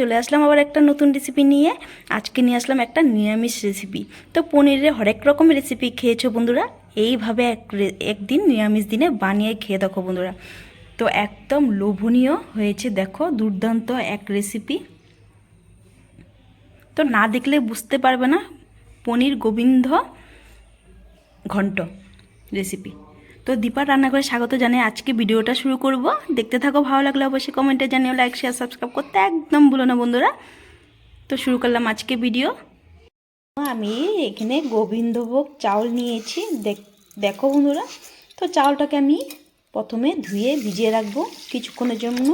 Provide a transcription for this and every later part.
চলে আসলাম আবার একটা নতুন রেসিপি নিয়ে। আজকে নিয়ে আসলাম একটা নিরামিষ রেসিপি তো পনিরের হরেক রকম রেসিপি খেয়েছো বন্ধুরা? এইভাবে এক একদিন নিরামিষ দিনে বানিয়ে খেয়ে দেখো বন্ধুরা। তো একদম লোভনীয় হয়েছে দেখো, দুর্দান্ত এক রেসিপি তো না দেখলে বুঝতে পারবে না, পনির গোবিন্দ ঘন্ট রেসিপি তো দীপার রান্না করে স্বাগত জানাই আজকে ভিডিওটা শুরু করব। দেখতে থাকো, ভালো লাগলে অবশ্যই কমেন্টে জানিও লাইক শেয়ার সাবস্ক্রাইব করতে একদম ভুলো না বন্ধুরা। তো শুরু করলাম আজকে ভিডিও। আমি এখানে গোবিন্দভোগ চাউল নিয়েছি। দেখো বন্ধুরা, তো চাউলটাকে আমি প্রথমে ধুয়ে ভিজিয়ে রাখব কিছুক্ষণের জন্য।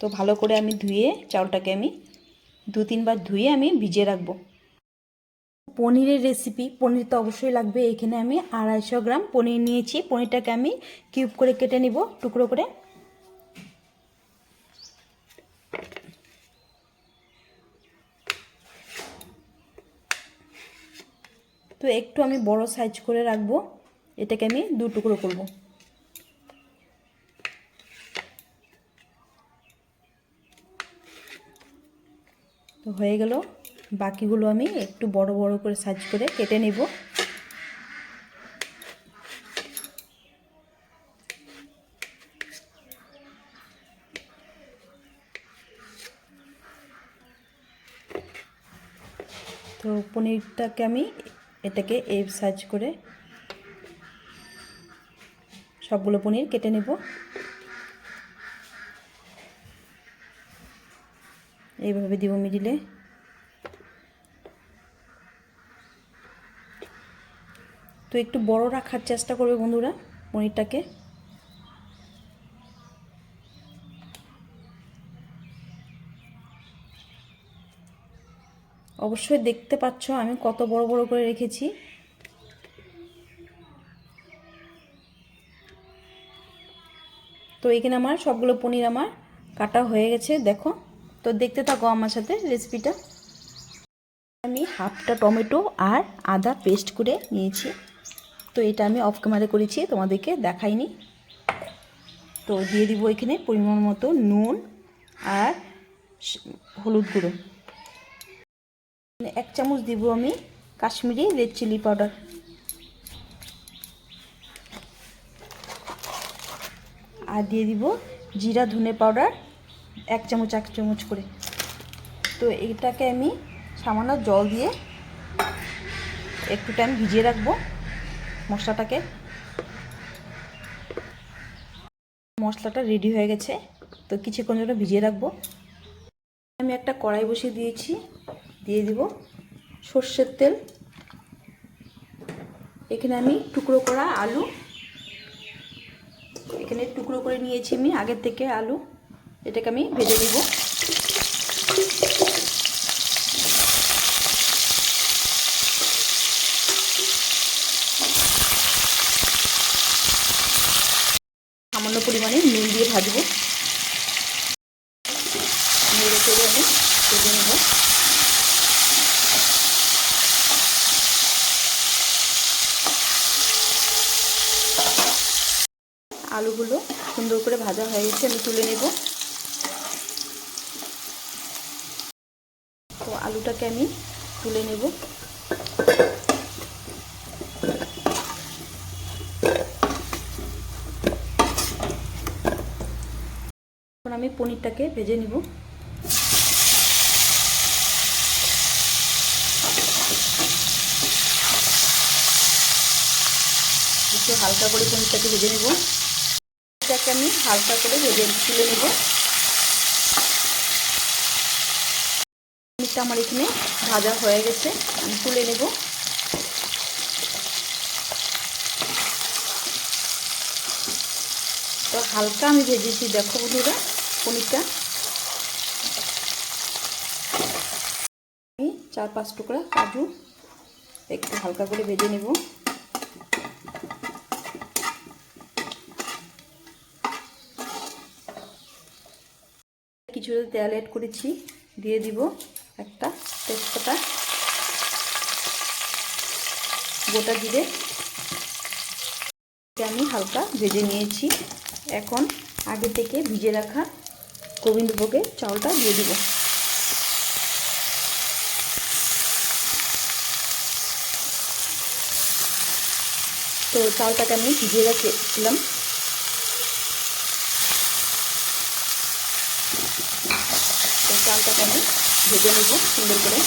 তো ভালো করে আমি ধুয়ে চাউলটাকে আমি দু তিনবার ধুয়ে আমি ভিজিয়ে রাখব। পনিরের রেসিপি পনির তো অবশ্যই লাগবে। এখানে আমি আড়াইশো গ্রাম পনির নিয়েছি। পনিরটাকে আমি কিউব করে কেটে নিব, টুকরো করে। তো একটু আমি বড় সাইজ করে রাখব। এটাকে আমি দু টুকরো করব। তো হয়ে গেল। বাকিগুলো আমি একটু বড় বড় করে সাইজ করে কেটে নেব। তো পনিরটাকে আমি এটাকে এই সাইজ করে সবগুলো পনির কেটে নেব। এইভাবে দিব মিডিলে। তো একটু বড় রাখার চেষ্টা করবে বন্ধুরা পনিরটাকে। অবশ্যই দেখতে পাচ্ছ আমি কত বড় বড় করে রেখেছি। তো এখানে আমার সবগুলো পনির আমার কাটা হয়ে গেছে, দেখো। তো দেখতে থাকো আমার সাথে রেসিপিটা। আমি হাফটা টমেটো আর আদা পেস্ট করে নিয়েছি। তো এটা আমি অফ ক্যামেরা করেছি, তোমাদেরকে দেখাইনি। তো দিয়ে দিব এখানে পরিমাণ মতো নুন আর হলুদ গুঁড়ো। এক চামচ দিব আমি কাশ্মীরি রেড চিলি পাউডার আর দিয়ে দিব জিরা ধনে পাউডার এক চামচ এক চামচ করে। তো এটাকে আমি সামান্য জল দিয়ে একটু টাইম ভিজিয়ে রাখব। মশলাটাকে। মশলাটা রেডি হয়ে গেছে, তো কিছুক্ষণ জন্য ভিজিয়ে রাখব। আমি একটা কড়াই বসিয়ে দিয়েছি, দিয়ে দিব সর্ষের তেল। এখানে আমি টুকরো করা আলু। এখানে টুকরো করে নিয়েছি আমি, আগের থেকে আলু। এটাকে আমি ভেজে নিব। সামান্য পরিমাণে নুন দিয়ে ভাজবো। আমি আলুগুলো সুন্দর করে ভাজা হয়ে গেছে, আমি তুলে নেব। তো আলুটাকে আমি তুলে নেব। পনিরটাকে ভেজে নিব। একটু হালকা করে পনিরটাকে ভেজে নেব। এটাকে আমি হালকা করে ভেজে তুলে নেব। পনিরটা আমার এখানে ভাজা হয়ে গেছে, আমি তুলে নেব। তো হালকা আমি ভেজেছি, দেখো বন্ধুরা। পনিরটা আমি চার পাঁচ টুকরা কাজু একটু হালকা করে ভেজে নেব। কিছুটা তেল অ্যাড করেছি, দিয়ে দিব একটা তেজপাতা। গোটা জিরে। আমি হালকা ভেজে নিয়েছি। এখন আগে থেকে ভিজে রাখা গোবিন্দভোগের চাউলটা দিয়ে দিব। তো চালটাকে আমি ভিজিয়ে রেখেছিলাম। তো চালটাকে আমি ভেজে নেব সুন্দর করে।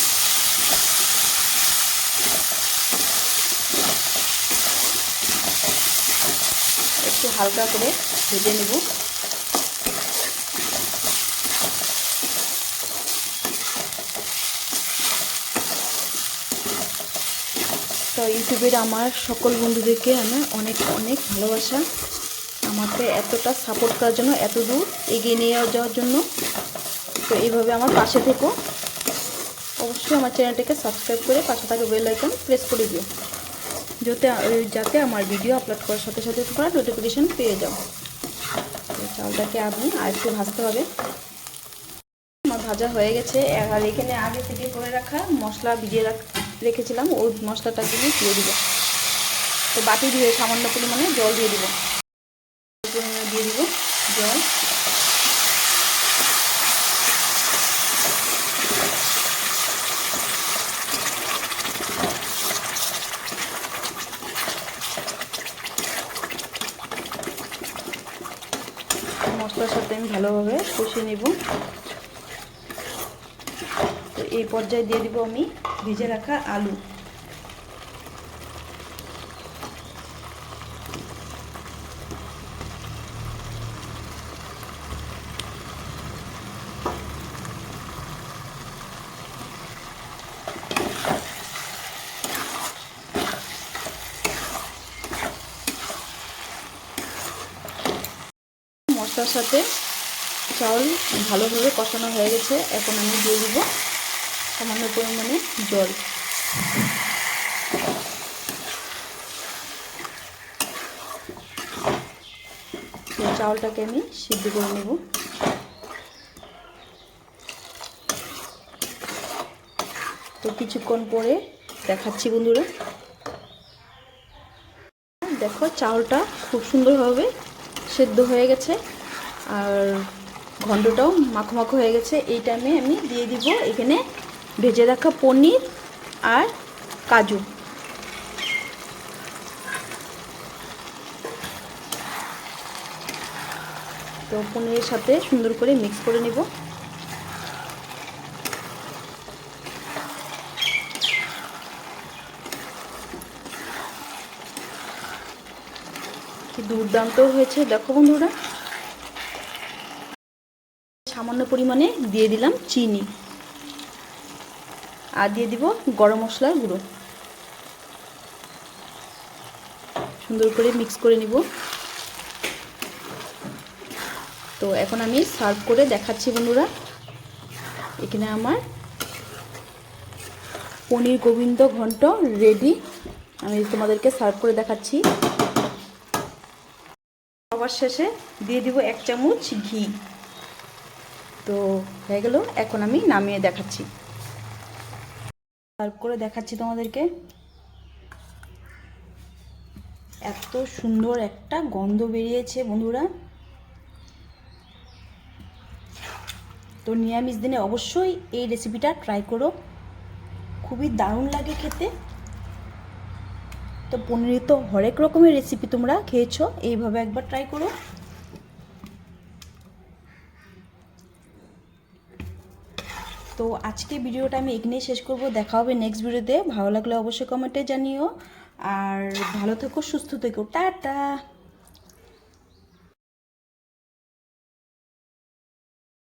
একটু হালকা করে ভেজে নেব। তো ইউটিউবের আমার সকল বন্ধুদেরকে আমি অনেক অনেক ভালোবাসা। আমাকে এতটা সাপোর্ট করার জন্য, এত দূর এগিয়ে নিয়ে যাওয়ার জন্য। তো এইভাবে আমার পাশে থেকো। অবশ্যই আমার চ্যানেলটাকে সাবস্ক্রাইব করে পাশে থাকা বেল আইকন প্রেস করে দিও। যাতে যাতে আমার ভিডিও আপলোড করার সাথে সাথে তোমরা নোটিফিকেশান পেয়ে যাও। চালটাকে আমি আর একটু ভাজতে হবে। আমার ভাজা হয়ে গেছে। আর এখানে আগে থেকে করে রাখা মশলা ভিজিয়ে রাখ রেখেছিলাম ওই মশলাটা দিয়ে দিয়ে দিব। তো বাটি দিয়ে সামান্য পরিমাণে জল দিয়ে দিব। দিয়ে দিব জল। মশলার সাথে আমি ভালোভাবে কষিয়ে নেব। তো এই পর্যায়ে দিয়ে দিব আমি ভিজে রাখা আলু। মশলার সাথে চাউল ভালোভাবে কষানো হয়ে গেছে এখন আমি দিয়ে দিব সামান্য পরিমাণে জল। চাউলটাকে আমি সিদ্ধ করে নেব। তো কিছুক্ষণ পরে দেখাচ্ছি বন্ধুরা। দেখো চাউলটা খুব সুন্দরভাবে সেদ্ধ হয়ে গেছে আর ঘন্টটাও মাখো মাখো হয়ে গেছে। এই টাইমে আমি দিয়ে দিব এখানে ভেজে রাখা পনির আর কাজু। তো পনিরের সাথে সুন্দর করে মিক্স করে নেব। দুর্দান্ত হয়েছে, দেখো বন্ধুরা। সামান্য পরিমাণে দিয়ে দিলাম চিনি। আর দিয়ে দিব গরম মশলার গুঁড়ো। সুন্দর করে মিক্স করে নিব। তো এখন আমি সার্ভ করে দেখাচ্ছি বন্ধুরা। এখানে আমার পনির গোবিন্দ ঘন্ট রেডি আমি তোমাদেরকে সার্ভ করে দেখাচ্ছি। সবার শেষে দিয়ে দিব এক চামচ ঘি। তো হয়ে গেল, এখন আমি নামিয়ে দেখাচ্ছি। সার্ভ করে দেখাচ্ছি তোমাদেরকে। এত সুন্দর একটা গন্ধ বেরিয়েছে বন্ধুরা। তো নিরামিষ দিনে অবশ্যই এই রেসিপিটা ট্রাই করো। খুবই দারুণ লাগে খেতে। তো পনির তো হরেক রকমের রেসিপি তোমরা খেয়েছো, এইভাবে একবার ট্রাই করো। তো আজকে ভিডিওটা আমি এখানেই শেষ করব। দেখা হবে নেক্সট ভিডিওতে ভালো লাগলে অবশ্যই কমেন্টে জানিও। আর ভালো থেকো, সুস্থ থেকো। টাটা!